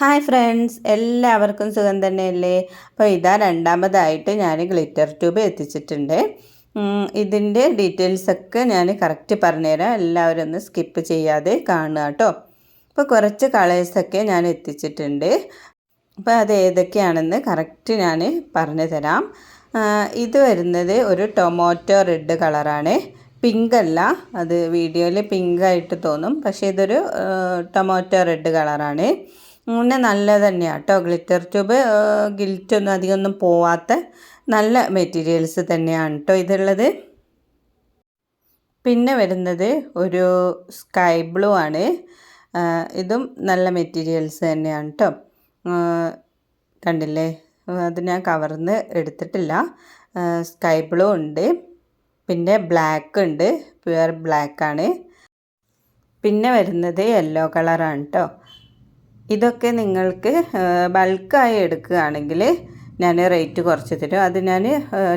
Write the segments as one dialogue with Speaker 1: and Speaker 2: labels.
Speaker 1: Hi friends എല്ലാവർക്കും സുഖം തന്നെയല്ലേ? അപ്പോൾ ഇതാ രണ്ടാമതായിട്ട് ഞാൻ ഗ്ലിറ്റർ ട്യൂബ് എത്തിച്ചിട്ടുണ്ട്. ഇതിന്റെ ഡീറ്റെയിൽസൊക്കെ ഞാൻ കറക്റ്റ് പറഞ്ഞുതരാം. എല്ലാവരും ഒന്ന് സ്കിപ്പ് ചെയ്യാതെ കാണുക കേട്ടോ. അപ്പോൾ കുറച്ച് കളേഴ്സൊക്കെ ഞാൻ എത്തിച്ചിട്ടുണ്ട്. അപ്പോൾ അത് ഏതൊക്കെയാണെന്ന് കറക്റ്റ് ഞാൻ പറഞ്ഞു തരാം ഇത് വരുന്നത് ഒരു ടൊമാറ്റോ റെഡ് കളറാണ്. പിങ്ക് അല്ല അത് വീഡിയോയിൽ പിങ്ക് ആയിട്ട് തോന്നും. പക്ഷേ ഇതൊരു ടൊമാറ്റോ റെഡ് കളറാണ്. പിന്നെ നല്ലത് തന്നെയാണ് കേട്ടോ ഗ്ലിറ്റർ ട്യൂബ് ഗിൽറ്റൊന്നും അധികം ഒന്നും പോവാത്ത നല്ല മെറ്റീരിയൽസ് തന്നെയാണ് കേട്ടോ ഇതുള്ളത്. പിന്നെ വരുന്നത് ഒരു സ്കൈ ബ്ലൂ ആണ്. ഇതും നല്ല മെറ്റീരിയൽസ് തന്നെയാണ് കേട്ടോ കണ്ടില്ലേ? അത് ഞാൻ കവർന്ന് എടുത്തിട്ടില്ല. സ്കൈ ബ്ലൂ ഉണ്ട്. പിന്നെ ബ്ലാക്ക് ഉണ്ട്. പ്യുവർ ബ്ലാക്ക് ആണ് പിന്നെ വരുന്നത് യെല്ലോ കളറാണ് കേട്ടോ ഇതൊക്കെ നിങ്ങൾക്ക് ബൾക്കായി എടുക്കുകയാണെങ്കിൽ ഞാൻ റേറ്റ് കുറച്ച് തരും. അത് ഞാൻ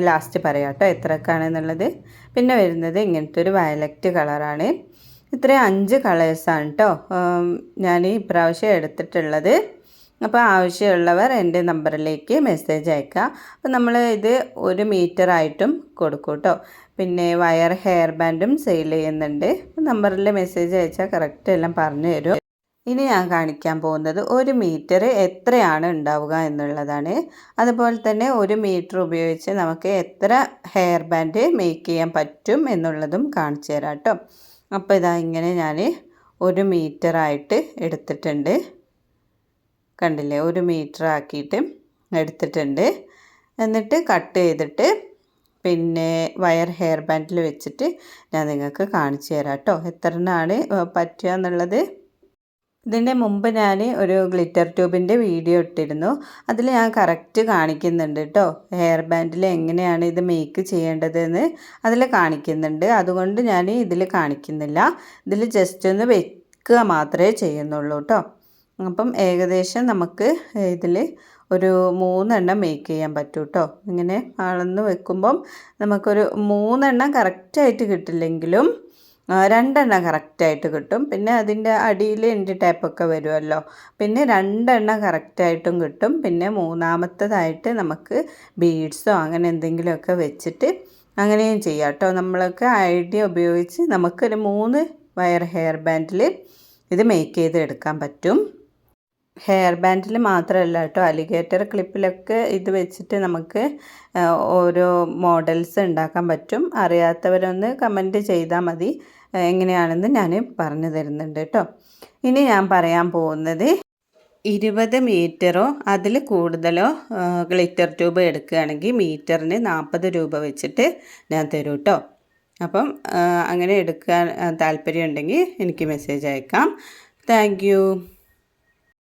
Speaker 1: ലാസ്റ്റ് പറയാം കേട്ടോ എത്രക്കാണെന്നുള്ളത് പിന്നെ വരുന്നത് ഇങ്ങനത്തെ ഒരു വയലറ്റ് കളറാണ്. ഇത്രയും അഞ്ച് കളേഴ്സാണ് കേട്ടോ. ഞാൻ ഈ പ്രാവശ്യം എടുത്തിട്ടുള്ളത്. അപ്പോൾ ആവശ്യമുള്ളവർ എന്റെ നമ്പറിലേക്ക് മെസ്സേജ് അയക്കുക. അപ്പോൾ നമ്മൾ ഇത് ഒരു മീറ്ററായിട്ടും കൊടുക്കും കേട്ടോ. പിന്നെ വയർ ഹെയർ ബാൻഡും സെയിൽ ചെയ്യുന്നുണ്ട്. നമ്പറിൽ മെസ്സേജ് അയച്ചാൽ കറക്റ്റ് എല്ലാം പറഞ്ഞു തരും. ഇനി ഞാൻ കാണിക്കാൻ പോകുന്നത് ഒരു മീറ്റർ എത്രയാണ് ഉണ്ടാവുക എന്നുള്ളതാണ്. അതുപോലെ തന്നെ ഒരു മീറ്റർ ഉപയോഗിച്ച് നമുക്ക് എത്ര ഹെയർ ബാൻഡ് മേക്ക് ചെയ്യാൻ പറ്റും എന്നുള്ളതും കാണിച്ചു തരാം കേട്ടോ. അപ്പോൾ ഇതാ ഇങ്ങനെ ഞാൻ ഒരു മീറ്ററായിട്ട് എടുത്തിട്ടുണ്ട്. കണ്ടില്ലേ? ഒരു മീറ്റർ ആക്കിയിട്ട് എടുത്തിട്ടുണ്ട്. എന്നിട്ട് കട്ട് ചെയ്തിട്ട് പിന്നെ വയർ ഹെയർ ബാൻഡിൽ വെച്ചിട്ട് ഞാൻ നിങ്ങൾക്ക് കാണിച്ചു തരാം കേട്ടോ. എത്രണ്ണാണ് പറ്റുക എന്നുള്ളത്. ഇതിന്റെ മുമ്പ് ഞാൻ ഒരു ഗ്ലിറ്റർ ട്യൂബിന്റെ വീഡിയോ ഇട്ടിരുന്നു. അതിൽ ഞാൻ കറക്റ്റ് കാണിക്കുന്നുണ്ട് കേട്ടോ. ഹെയർ ബാൻഡിൽ എങ്ങനെയാണ് ഇത് മേക്ക് ചെയ്യേണ്ടതെന്ന് അതിൽ കാണിക്കുന്നുണ്ട്. അതുകൊണ്ട് ഞാൻ ഇതിൽ കാണിക്കുന്നില്ല. ഇതിൽ ജസ്റ്റ് ഒന്ന് വെക്കുക മാത്രമേ ചെയ്യുന്നുള്ളൂ കേട്ടോ. അപ്പം ഏകദേശം നമുക്ക് ഇതിൽ ഒരു മൂന്നെണ്ണം മേക്ക് ചെയ്യാൻ പറ്റും കേട്ടോ. ഇങ്ങനെ അളന്ന് വെക്കുമ്പം നമുക്കൊരു മൂന്നെണ്ണം കറക്റ്റായിട്ട് കിട്ടില്ലെങ്കിലും രണ്ടെണ്ണം കറക്റ്റായിട്ട് കിട്ടും. പിന്നെ അതിന്റെ അടിയിൽ എന്റെ ടൈപ്പൊക്കെ വരുമല്ലോ. പിന്നെ രണ്ടെണ്ണം കറക്റ്റായിട്ടും കിട്ടും. പിന്നെ മൂന്നാമത്തതായിട്ട് നമുക്ക് ബീഡ്സോ അങ്ങനെ എന്തെങ്കിലുമൊക്കെ വെച്ചിട്ട് അങ്ങനെയും ചെയ്യാം കേട്ടോ. നമ്മളൊക്കെ ഐഡിയ ഉപയോഗിച്ച് നമുക്കൊരു മൂന്ന് വയർ ഹെയർ ബാൻഡിൽ ഇത് മേക്ക് ചെയ്ത് എടുക്കാൻ പറ്റും. ഹെയർ ബാൻഡിൽ മാത്രമല്ല കേട്ടോ. അലിഗേറ്റർ ക്ലിപ്പിലൊക്കെ ഇത് വെച്ചിട്ട് നമുക്ക് ഓരോ മോഡൽസ് ഉണ്ടാക്കാൻ പറ്റും. അറിയാത്തവരൊന്ന് കമന്റ് ചെയ്താൽ മതി. എങ്ങനെയാണെന്ന് ഞാൻ പറഞ്ഞു തരുന്നുണ്ട് കേട്ടോ. ഇനി ഞാൻ പറയാൻ പോകുന്നത് ഇരുപത് മീറ്ററോ അതിൽ കൂടുതലോ ഗ്ലിറ്റർ ട്യൂബ് എടുക്കുകയാണെങ്കിൽ മീറ്ററിന് നാൽപ്പത് രൂപ വെച്ചിട്ട് ഞാൻ തരും കേട്ടോ. അപ്പം അങ്ങനെ എടുക്കാൻ താല്പര്യം ഉണ്ടെങ്കിൽ എനിക്ക് മെസ്സേജ് അയക്കാം. താങ്ക്